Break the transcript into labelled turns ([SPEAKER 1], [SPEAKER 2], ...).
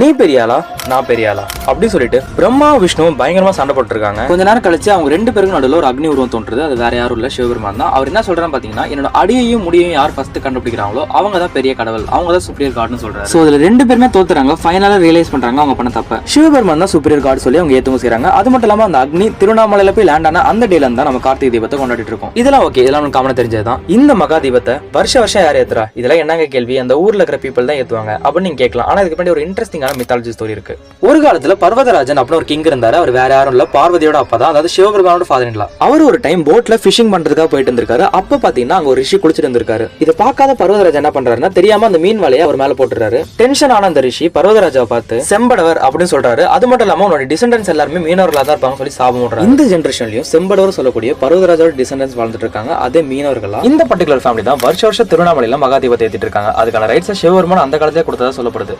[SPEAKER 1] நீ பெரிய ஆளா? நான் பெரிய ஆளா? அப்படி சொல்லிட்டு பிரம்மா விஷ்ணு பயங்கரமா சண்டை போட்டுருக்காங்க. கொஞ்ச நேரம் கழிச்சு அவங்க ரெண்டு பேருக்கும் நடுவில் ஒரு அக்னி உருவம் தோன்றுது. அது வேற யாரும் இல்ல சிவபெருமான் தான். அவர் என்ன சொல்றான்னு பாத்தீங்கன்னா என்னோட அடியையும் முடியையும் யார் ஃபர்ஸ்ட் கண்டுபிடிக்கிறாங்களோ அவங்க தான் பெரிய கடவுள். அவங்க தான் சுப்ரியர் காட்னு சொல்றாரு. சோ அதுல ரெண்டு பேருமே தோத்துறாங்க. ஃபைனலா ரியலைஸ் பண்றாங்க அவங்க பண்ண தப்ப. சிவபெருமான் தான் சுப்ரியர் காட் சொல்லி அவங்க ஏத்துங்க செய்றாங்க. அது மட்டும் இல்லாம அந்த அக்னி திருவண்ணாமலையில போய் லேண்ட் ஆன அந்த டேல தான் நம்ம கார்த்திகை தீபத்தை கொண்டாடிட்டு இருக்கோம். இதெல்லாம் ஓகே இதெல்லாம் நமக்கு காமனா தெரிஞ்சதுதான். இந்த மகா தீபத்தை வருஷ வருஷம் யார் ஏத்துறா? இதெல்லாம் என்னங்க கேள்வி? அந்த ஊர்ல இருக்கிற பீப்பிள் தான் ஏத்துவாங்க. அப்படின்னு நீங்க கேட்கலாம். ஆனா இதுக்கு பின்னாடி ஒரு இன்ட்ரெஸ்டிங்கான மித்தாலஜி ஸ்டோரி இருக்கு. ஒரு காலத்துல பர்வதராஜன் அப்படின்னு ஒரு கிங் இருந்தாரு. அவர் வேற யாரும் இல்ல. பார்வதியோட அப்பா தான். அதாவது சிவபெருமானோட ஃபாதர் இல்ல அவர் ஒரு டைம் போட்ல ஃபிஷிங் பண்றதுக்காக போயிட்டு இருந்திருக்காரு. அப்ப பாத்தீங்கன்னா அங்க ஒரு ரிஷி குளிச்சிட்டு இருந்திருக்காரு. இதை பார்க்காத பர்வதராஜன் என்ன பண்றாருன்னா தெரியாம அந்த மீன் வலையை அவர் மேல போட்டுறாரு டென்ஷன் ஆன அந்த ரிஷி பர்வதராஜாவை பார்த்து செம்படவர் அப்படின்னு சொல்றாரு. அது மட்டும் இல்லாம உன்னோட டிசண்டன்ஸ் எல்லாருமே மீனவர்களா தான் இருப்பாங்க சொல்லி சாபம் விடுறாரு. இந்த ஜென்ரேஷன்லயும் செம்படவர் சொல்லக்கூடிய பர்வதராஜோட டிசண்டன்ஸ் வாழ்ந்துட்டு இருக்காங்க. அதே மீனவர்களா? இந்த பர்டிகுலர் ஃபேமிலி தான் வருஷ வருஷம் திருவண்ணாமலையில மகாதீபத்தை ஏத்திட்டு இருக்காங்க. அதுக்கான ரைட்ஸ் சிவபெருமான் அந்த காலத்திலே கொடுத்ததா சொல்லப்படுது.